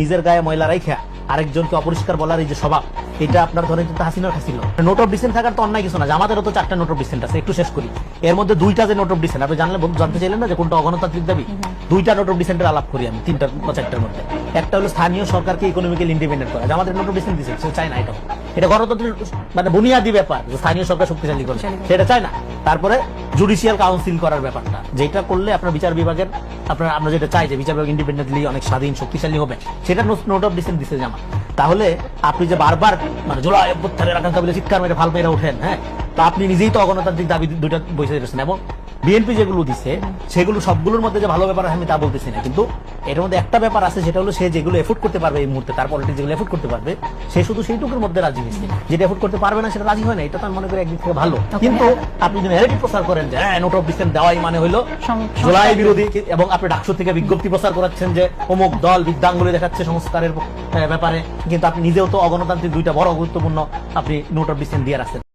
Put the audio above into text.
নিজের গায়ে ময়লা রাইখা আরেকজনকে অপরিষ্কার বলার এই যে স্বভাব এটা আপনার ধরেন কিন্তু হাসিনার খাসিল নোট অফ ডিসেন্ট থাকার তো অন্যায় কিছু না আমাদেরও তো চারটা নোট অফ ডিসেন্ট আছে একটু শেষ করি। এর মধ্যে দুইটা যে নোট অফ ডিসেন্ট আপনি জানলে জানতে চাইলেন না যে কোনটা অগণতান্ত্রিক দাবি? দুইটা নোট অফ ডিসেন্টের আলাপ করি আমি তিনটা বা চারটার মধ্যে। একটা হলো স্থানীয় সরকারকে ইকোনমিক্যাল ইন্ডিপেন্ডেন্ট করা আমাদের নোট অফ ডিসেন্ট দিচ্ছে সে চায় না এটা। এটা গণতন্ত্রের মানে বুনিয়াদি ব্যাপার স্থানীয় সরকার শক্তিশালী করে সেটা চায় না। তারপরে জুডিশিয়াল কাউন্সিল করার ব্যাপারটা। যেটা করলে আপনার বিচার বিভাগের, আপনার, আমরা যেটা চাই যে বিচার বিভাগ ইন্ডিপেন্ডেন্টলি অনেক স্বাধীন, শক্তিশালী হবে, সেটা নোট অফ ডিসেন্ট দিচ্ছে জামা তাহলে আপনি যে বারবার মানে জোড়া অভ্যুত্থানের আকাঙ্ক্ষা বলে চিৎকার মেরে ফাল মেরে ওঠেন হ্যাঁ? তা আপনি নিজেই তো অগণতান্ত্রিক দাবি দুইটা বসে এবং বিএনপি যেগুলো দিছে সেগুলো সবগুলোর মধ্যে যে ভালো ব্যাপার আমি তা বলতেছি না। কিন্তু এর মধ্যে একটা ব্যাপার আছে সেটা হলো সে যেগুলো এফোর্ড করতে পারবে এই মুহূর্তে তার পলিটিক্স যেগুলো এফোর্ড করতে পারবে সে শুধু সেইটুকুর মধ্যে রাজি হয়েছে। যেটা এফোর্ড করতে পারবে না সেটা রাজি হয় না এটা তো আমি মনে করি একদিক থেকে ভালো। কিন্তু আপনি যদি ন্যারেটিভ প্রচার করেন যে হ্যাঁ নোট অফ ডিসেন্ট দেওয়াই মানে হলো জুলাই বিরোধী এবং আপনি ডাকসু থেকে বিজ্ঞপ্তি প্রচার করাচ্ছেন যে অমুক দল বিদ্যাঙ্গুলি দেখাচ্ছে সংস্কারের ব্যাপারে কিন্তু আপনি নিজেও তো অগণতান্ত্রিক দুইটা বড় গুরুত্বপূর্ণ আপনি নোট অফ ডিসেন্ট দিয়ে রাখছেন।